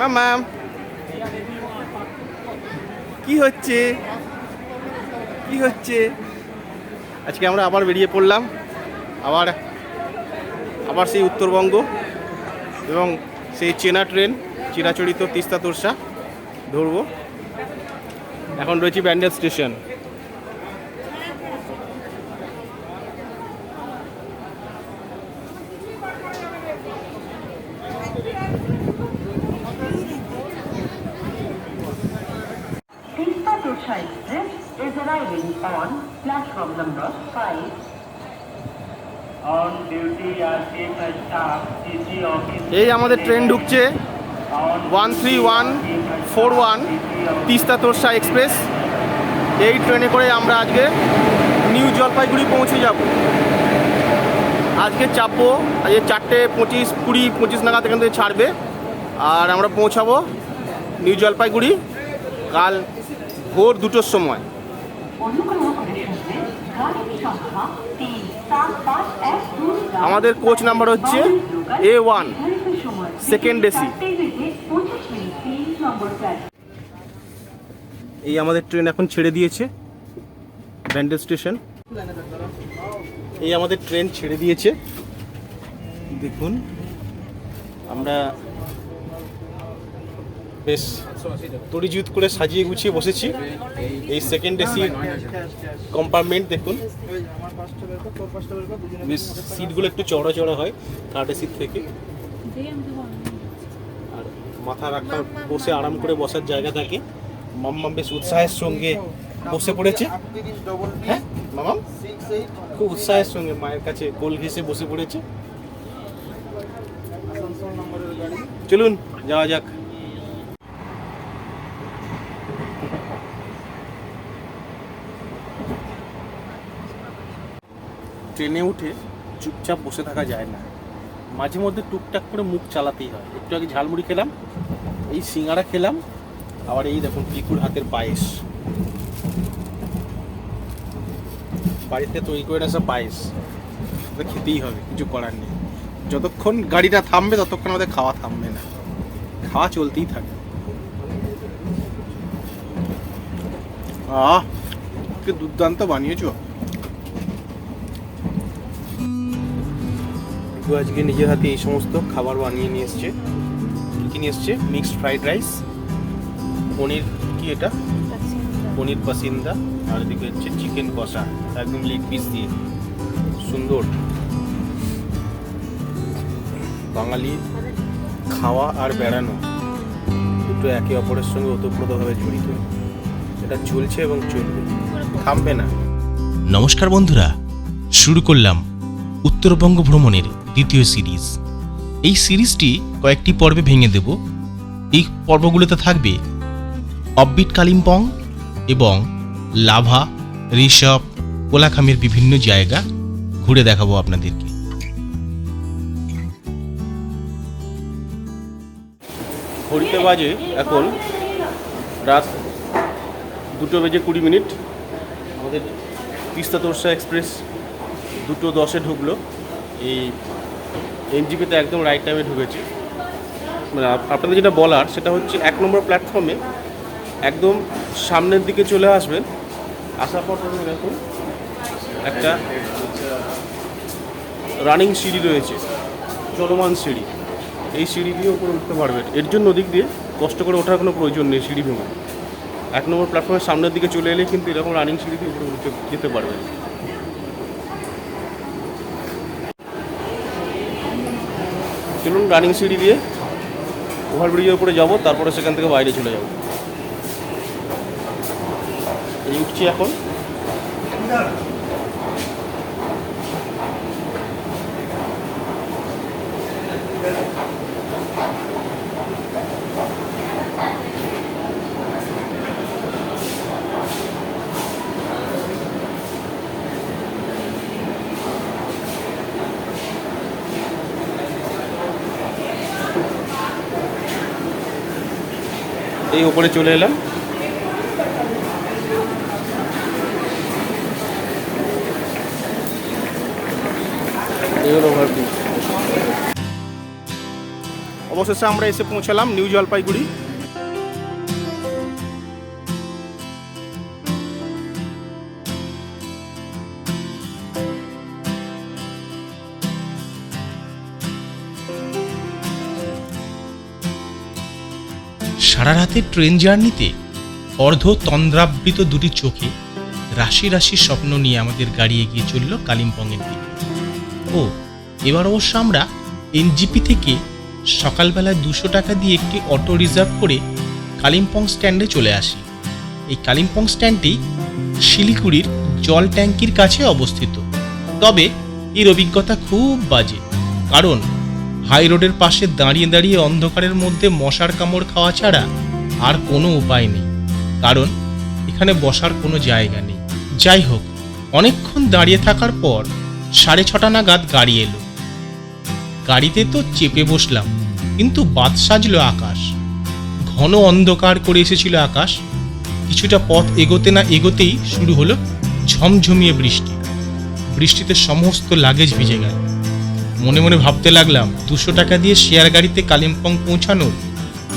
মামাম কি হচ্ছে? কি হচ্ছে? আজকে আমরা আবার বেরিয়ে পড়লাম। আবার আবার সেই উত্তরবঙ্গ এবং সেই চেনা ট্রেন, চিরাচরিত তিস্তা তোরসা ধরবো। এখন রয়েছি Bandel station. On platform number 5. On duty staff, office. এই আমাদের ট্রেন ঢুকছে one three one four one Teesta Torsa express. এই ট্রেনে করে আমরা আজকে নিউ জলপাইগুড়ি পৌঁছে যাব। আজকে চাপবো আজকে চারটে পঁচিশ কুড়ি পঁচিশ নাগাদ এখান থেকে ছাড়বে। আর আমরা পৌঁছাবো নিউ জলপাইগুড়ি কাল ভোর দুটোর সময়। আমাদের কোচ নাম্বার হচ্ছে এ ওয়ান সেকেন্ড প্ল্যাটফর্ম এই আমাদের ট্রেন এখন ছেড়ে দিয়েছে ব্যান্ডেল স্টেশন এই আমাদের ট্রেন ছেড়ে দিয়েছে। দেখুন, আমরা বেশ তড়িজুত করে সাজিয়ে গুছিয়ে বসেছি। এই সেকেন্ড এসি কম্পার্টমেন্ট দেখুন। বেশ সিটগুলো একটু চড়া চড়া হয় থার্ড এসির থেকে। আর মাথা রাখা, বসে আরাম করে বসার জায়গা থাকে। মাম্মাম বেশ উৎসাহের সঙ্গে বসে পড়েছে। হ্যাঁ মামাম খুব উৎসাহের সঙ্গে মায়ের কাছে গোল ঘেসে বসে পড়েছে। চলুন, যাওয়া যাক। ট্রেনে উঠে চুপচাপ বসে থাকা যায় না। মাঝে মধ্যে টুকটাক করে মুখ চালাতেই হয়। একটু আগে ঝালমুড়ি খেলাম, এই সিঙ্গারা খেলাম, আবার এই দেখুন পিকুর হাতের পায়েস। বাড়িতে তৈরি করে আসা পায়েস খেতেই হবে, কিছু করার নেই। যতক্ষণ গাড়িটা থামবে, ততক্ষণ আমাদের খাওয়া থামবে না। খাওয়া চলতেই থাকে। আহ দুর্দান্ত বানিয়েছো। পিকু আজকে নিজের হাতে এই সমস্ত খাবার বানিয়ে নিয়ে এসছে। কি কি নিয়ে এসছে? মিক্সড ফ্রাইড রাইস পনির কি এটা? পনির পাসিন্দা আর এদিকে হচ্ছে চিকেন কষা একদম লেগ পিস দিয়ে। সুন্দর। বাঙালি খাওয়া আর বেড়ানো দুটো একে অপরের সঙ্গে ওতপ্রোতভাবে জড়িত। এটা চলছে এবং চলবে। থামবে না। নমস্কার বন্ধুরা শুরু করলাম উত্তরবঙ্গ ভ্রমণের দ্বিতীয় সিরিজ। এই সিরিজটি কয়েকটি পর্বে ভেঙে দেব। এই পর্বগুলোতে থাকবে অববিট কালিম্পং এবং লাভা, ঋষভ, কোলাখামের বিভিন্ন জায়গা। ঘুরে দেখাবো আপনাদেরকে। ঘড়িতে বাজে এখন রাত দুটো বেজে কুড়ি মিনিট। আমাদের তিস্তা তোরসা এক্সপ্রেস দুটো দশে ঢুকলো। এই এনজিপিতে একদম রাইট টাইমে ঢুকেছে। মানে আপনাদের যেটা বলার, সেটা হচ্ছে এক নম্বর প্ল্যাটফর্মে একদম সামনের দিকে চলে আসবেন। আসার পর এরকম একটা রানিং সিঁড়ি রয়েছে, চলমান সিঁড়ি। এই সিঁড়ি দিয়ে উপরে উঠতে পারবেন। এর জন্য ওদিক দিয়ে কষ্ট করে ওঠার কোনো প্রয়োজন নেই সিঁড়ি ভেঙে। এক নম্বর প্ল্যাটফর্মের সামনের দিকে চলে এলে কিন্তু এরকম রানিং সিঁড়ি দিয়ে উপরে উঠতে যেতে পারবেন। চলুন রানিং সিঁড়ি দিয়ে ওভারব্রিজের উপরে যাব, তারপরে সেখান থেকে বাইরে চলে যাব। এই উঠছি এখন। এই উপরে চলে এলাম। অবশেষে আমরা এসে পৌঁছালাম নিউ জলপাইগুড়ি। সারা রাতের ট্রেন জার্নিতে অর্ধ তন্দ্রাবৃত দুটি চোখে রাশি রাশি স্বপ্ন নিয়ে আমাদের গাড়ি এগিয়ে চলল কালিম্পংয়ের দিকে। ও, এবার অবশ্য আমরা এনজিপি থেকে সকালবেলা দুশো টাকা দিয়ে একটি অটো রিজার্ভ করে কালিম্পং স্ট্যান্ডে চলে আসি। এই কালিম্পং স্ট্যান্ডটি শিলিগুড়ির জল ট্যাঙ্কির কাছে অবস্থিত। তবে এর অভিজ্ঞতা খুব বাজে, কারণ হাই রোডের পাশে দাঁড়িয়ে দাঁড়িয়ে অন্ধকারের মধ্যে মশার কামড় খাওয়া ছাড়া আর কোনো উপায় নেই। কারণ এখানে বসার কোনো জায়গা নেই। যাই হোক, অনেকক্ষণ দাঁড়িয়ে থাকার পর সাড়ে ছটা নাগাদ গাড়ি এলো। গাড়িতে তো চেপে বসলাম, কিন্তু বাদ সাজল আকাশ। ঘন অন্ধকার করে এসেছিল আকাশ। কিছুটা পথ এগোতে না এগোতেই শুরু হলো ঝমঝমিয়ে বৃষ্টি। বৃষ্টিতে সমস্ত লাগেজ ভিজে গেল। মনে মনে ভাবতে লাগলাম, দুশো টাকা দিয়ে শেয়ার গাড়িতে কালিম্পং পৌঁছানোর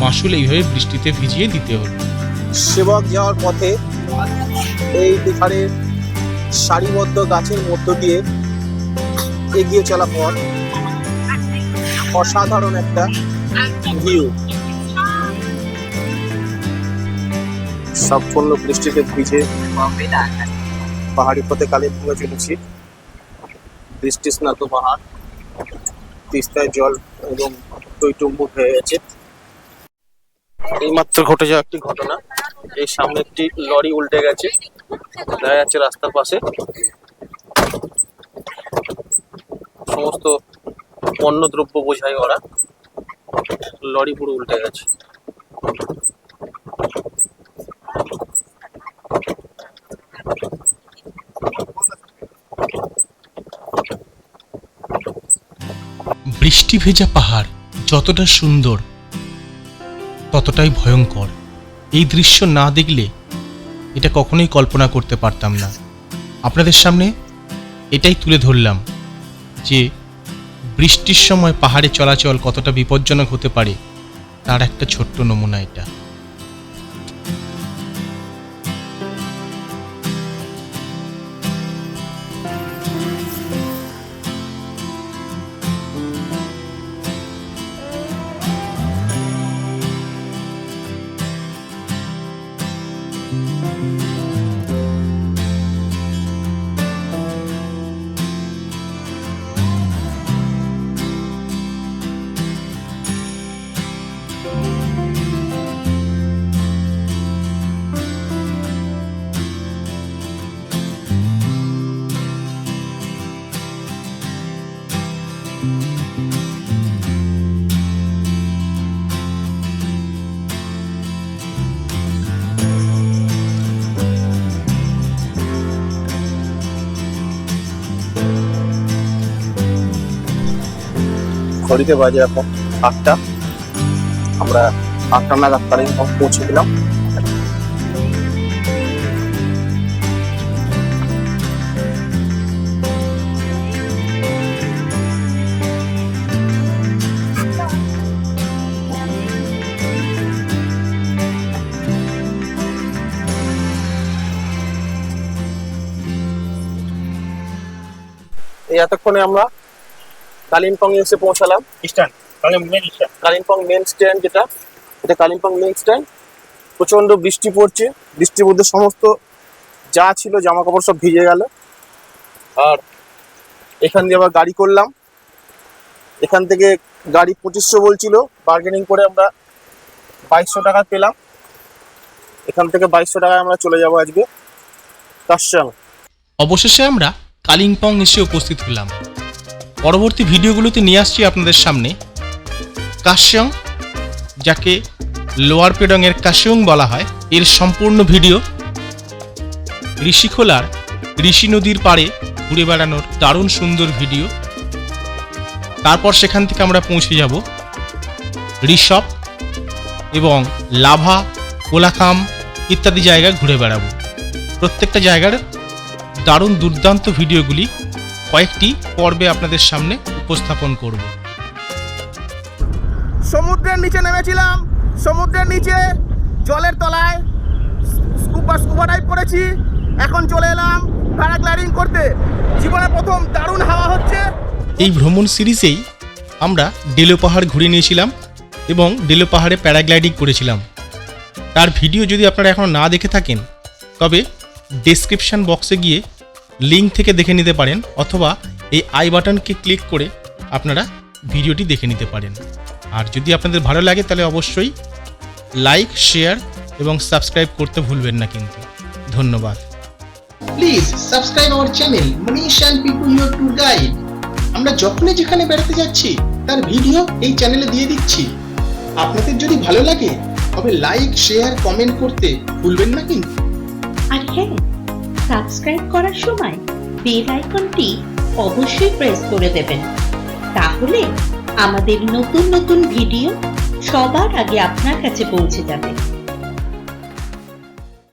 মাসুল এইভাবে বৃষ্টিতে ভিজিয়ে দিতে হলো। সেবক যাওয়ার পথে এই বিহারের সারিবদ্ধ গাছের মধ্য দিয়ে এগিয়ে চলা পথ, অসাধারণ একটা ভিউ সম্পূর্ণ বৃষ্টিতে ভিজে পাহাড়ি পথে কালিম্পংয়ে চলেছি। বৃষ্টি স্নাত পাহাড় তিস্তায় জল এবং টইটুম্বুর হয়ে গেছে। এইমাত্র ঘটে যাওয়া একটি ঘটনা। এই সামনে একটি লরি উল্টে গেছে। দেখা যাচ্ছে রাস্তার পাশে। সমস্ত পণ্য দ্রব্য বোঝাই ওরা লরি পুরো উল্টে গেছে। বৃষ্টি ভেজা পাহাড় যতটা সুন্দর, ততটাই ভয়ঙ্কর। এই দৃশ্য না দেখলে এটা কখনোই কল্পনা করতে পারতাম না। আপনাদের সামনে এটাই তুলে ধরলাম যে বৃষ্টির সময় পাহাড়ে চলাচল কতটা বিপজ্জনক হতে পারে, তার একটা ছোট্ট নমুনা এটা। ঘড়িতে বাজে এখন আটটা। আমরা আটটা নাগাদ কালিম্পং পৌঁছে এই এতক্ষণে আমরা কালিম্পং এসে পৌঁছালাম। Stand main Kalimpong main stand যেটা এটা কালিম্পং মেন স্ট্যান্ড প্রচণ্ড বৃষ্টি পড়ছে। বৃষ্টির মধ্যে সমস্ত যা ছিল জামা কাপড় সব ভিজে গেল। আর এখান দিয়ে আবার গাড়ি করলাম। এখান থেকে গাড়ি পঁচিশশো বলছিল। বার্গেনিং করে আমরা বাইশশো টাকা পেলাম। এখান থেকে বাইশশো টাকায় আমরা চলে যাব আজকে। কাশাং অবশেষে আমরা কালিম্পং এসে উপস্থিত হলাম। পরবর্তী ভিডিওগুলোতে নিয়ে আসছি আপনাদের সামনে। কাশ্যং, যাকে লোয়ার পেডংয়ের কাশ্যং বলা হয়, এর সম্পূর্ণ ভিডিও। ঋষিখোলার ঋষি নদীর পাড়ে ঘুরে বেড়ানোর দারুণ সুন্দর ভিডিও। তারপর সেখান থেকে আমরা পৌঁছে যাব ঋষভ এবং লাভা, কোলাখাম ইত্যাদি জায়গায় ঘুরে বেড়াবো। প্রত্যেকটা জায়গার দারুণ দুর্দান্ত ভিডিওগুলি কয়েকটি পর্বে আপনাদের সামনে উপস্থাপন করব। সমুদ্রের নিচে নেমেছিলাম। সমুদ্রের নিচে জলের তলায় স্কুবা স্কুবা ডাইভ করেছি। এখন চলে এলাম প্যারাগ্লাইডিং করতে। জীবনে প্রথম দারুণ হাওয়া হচ্ছে। এই ভ্রমণ সিরিজেই আমরা ডেলো পাহাড় ঘুরে নিয়েছিলাম এবং ডেলো পাহাড়ে প্যারাগ্লাইডিং করেছিলাম। তার ভিডিও যদি আপনারা এখনও না দেখে থাকেন তবে ডেসক্রিপশান বক্সে গিয়ে লিঙ্ক থেকে দেখে নিতে পারেন অথবা এই আই বাটনকে ক্লিক করে আপনারা ভিডিওটি দেখে নিতে পারেন। আর যদি আপনাদের ভালো লাগে তাহলে অবশ্যই লাইক শেয়ার এবং সাবস্ক্রাইব করতে ভুলবেন না কিন্তু। ধন্যবাদ। Please subscribe our channel Manish and people your tour guide আমরা যখনই যেখানে বেড়াতে যাচ্ছি তার ভিডিও এই চ্যানেলে দিয়ে দিচ্ছি। আপনাদের যদি ভালো লাগে তবে লাইক শেয়ার কমেন্ট করতে ভুলবেন না কিন্তু। আর হ্যাঁ সাবস্ক্রাইব করার সময় বেল আইকনটি অবশ্যই প্রেস করে দেবেন। তাহলে আমাদের নতুন নতুন ভিডিও সবার আগে আপনার কাছে পৌঁছে যাবে।